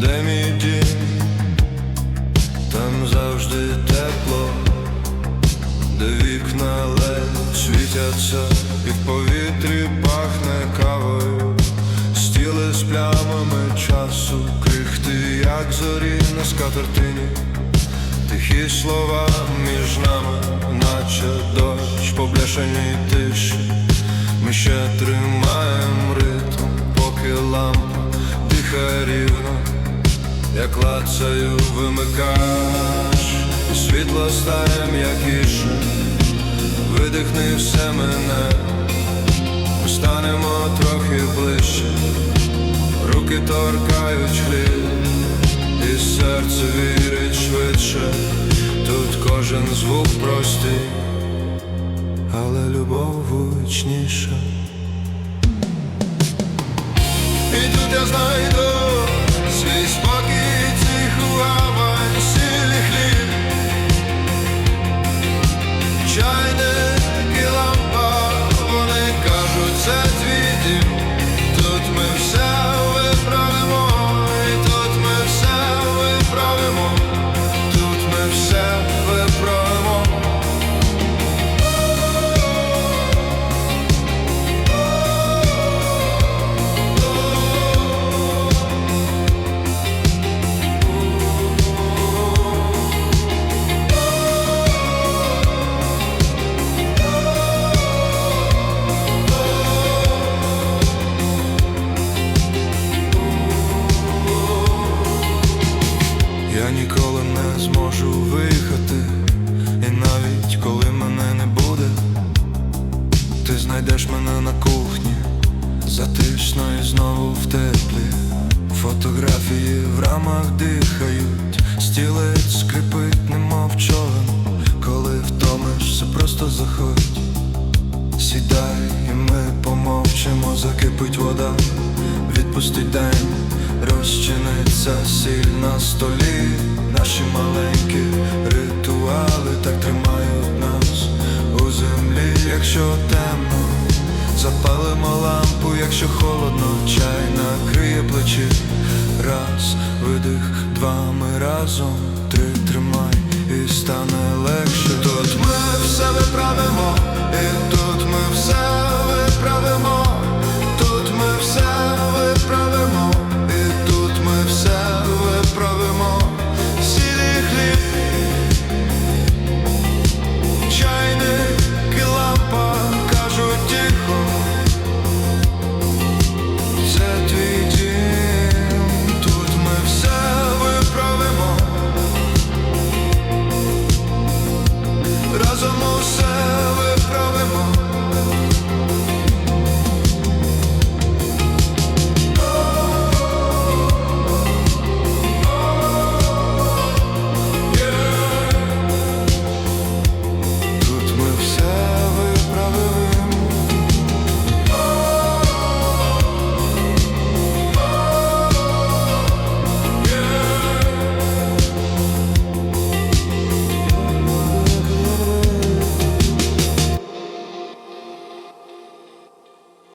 де мій там завжди тепло, де вікна ледь світяться, і в повітрі пахне кавою, стіли з плямами часу, крихти, як зорі на скатертині, тихі слова між нами, наче дощ по бляшаній тиші. Як лацаю вимикач, світло стає м'якіше, видихни все мене, станемо трохи ближче, руки торкають хліб, і серце вірить швидше, тут кожен звук простий, але любов гучніша. І тут я знайду Я ніколи не зможу виїхати, і навіть коли мене не буде, ти знайдеш мене на кухні, затишно і знову в теплі. Фотографії в рамах дихають, стілець скрипить, немов човен. Коли втомишся, просто заходь, сідай, і ми помовчимо, закипить вода, відпустить день, розчиниться сіль на столі, наші маленькі ритуали так тримають нас у землі, якщо темно, запалимо лампу, якщо холодно, чай накриє плечі. Раз, видих, два, ми разом, три тримай і стане